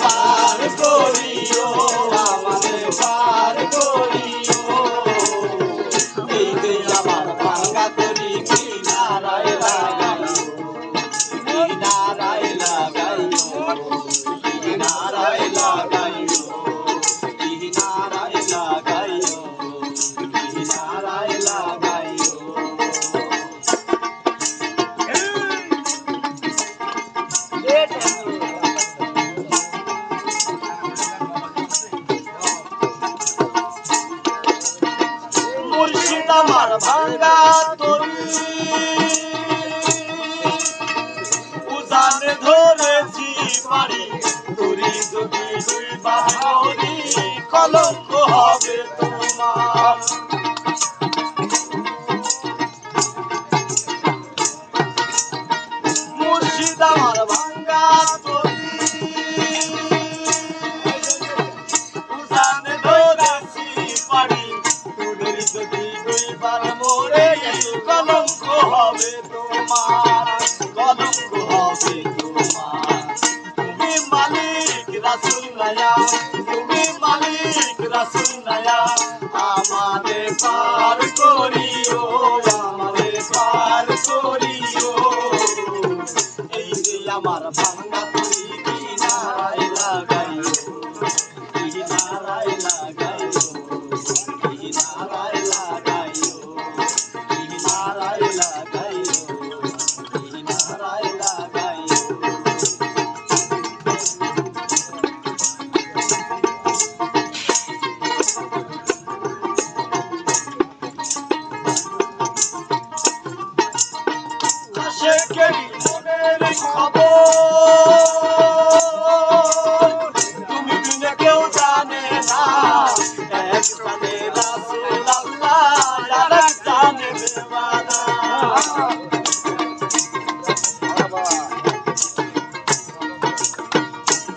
পার মুর্শিদ আমার ভাঙ্গা তরি। উজানে ধরেছি পারি তুরি যদি দুই বাহরি কলঙ্ক হবে তোমার। নায়া তুমি মালিক রাসুল নায়া আমাদের পার করিও, আমাদের পার করিও। এই যে আমার ভাঙা তুই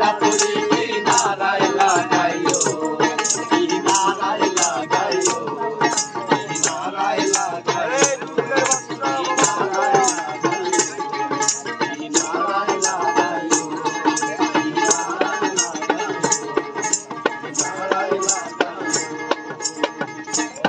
পার